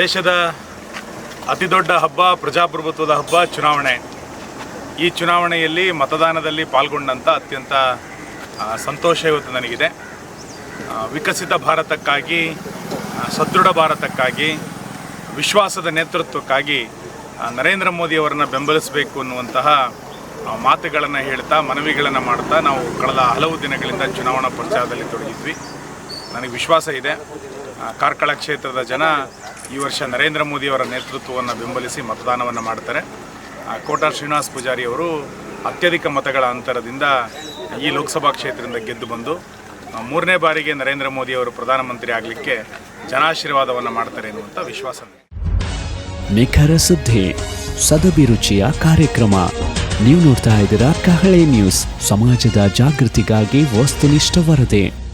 ದೇಶದ ಅತಿದೊಡ್ಡ ಹಬ್ಬ, ಪ್ರಜಾಪ್ರಭುತ್ವದ ಹಬ್ಬ, ಚುನಾವಣೆ. ಈ ಚುನಾವಣೆಯಲ್ಲಿ ಮತದಾನದಲ್ಲಿ ಪಾಲ್ಗೊಂಡಂಥ ಅತ್ಯಂತ ಸಂತೋಷ ಇವತ್ತು ನನಗಿದೆ. ವಿಕಸಿತ ಭಾರತಕ್ಕಾಗಿ ಸದೃಢ ಭಾರತಕ್ಕಾಗಿ, ವಿಶ್ವಾಸದ ನೇತೃತ್ವಕ್ಕಾಗಿ ನರೇಂದ್ರ ಮೋದಿಯವರನ್ನು ಬೆಂಬಲಿಸಬೇಕು ಅನ್ನುವಂತಹ ಮಾತುಗಳನ್ನು ಹೇಳ್ತಾ, ಮನವಿಗಳನ್ನು ಮಾಡ್ತಾ ನಾವು ಕಳೆದ ಹಲವು ದಿನಗಳಿಂದ ಚುನಾವಣಾ ಪ್ರಚಾರದಲ್ಲಿ ತೊಡಗಿದ್ವಿ. ನನಗೆ ವಿಶ್ವಾಸ ಇದೆ. ಕಾರ್ಕಳ ಕ್ಷೇತ್ರದ ಜನ ಈ ವರ್ಷ ನರೇಂದ್ರ ಮೋದಿಯವರ ನೇತೃತ್ವವನ್ನು ಬೆಂಬಲಿಸಿ ಮತದಾನವನ್ನು ಮಾಡ್ತಾರೆ. ಕೋಟಾ ಶ್ರೀನಿವಾಸ್ ಪೂಜಾರಿ ಅವರು ಅತ್ಯಧಿಕ ಮತಗಳ ಅಂತರದಿಂದ ಈ ಲೋಕಸಭಾ ಕ್ಷೇತ್ರದಿಂದ ಗೆದ್ದು ಬಂದು ಮೂರನೇ ಬಾರಿಗೆ ನರೇಂದ್ರ ಮೋದಿಯವರು ಪ್ರಧಾನಮಂತ್ರಿ ಆಗಲಿಕ್ಕೆ ಜನಾಶೀರ್ವಾದವನ್ನು ಮಾಡ್ತಾರೆ ಎನ್ನುವಂಥ ವಿಶ್ವಾಸ. ನಿಖರ ಸುದ್ದಿ ಸದಭಿರುಚಿಯ ಕಾರ್ಯಕ್ರಮ. ನೀವು ನೋಡ್ತಾ ಇದ್ದೀರಾ ಕಹಳೆ ನ್ಯೂಸ್. ಸಮಾಜದ ಜಾಗೃತಿಗಾಗಿ ವಸ್ತುನಿಷ್ಠ ವರದಿ.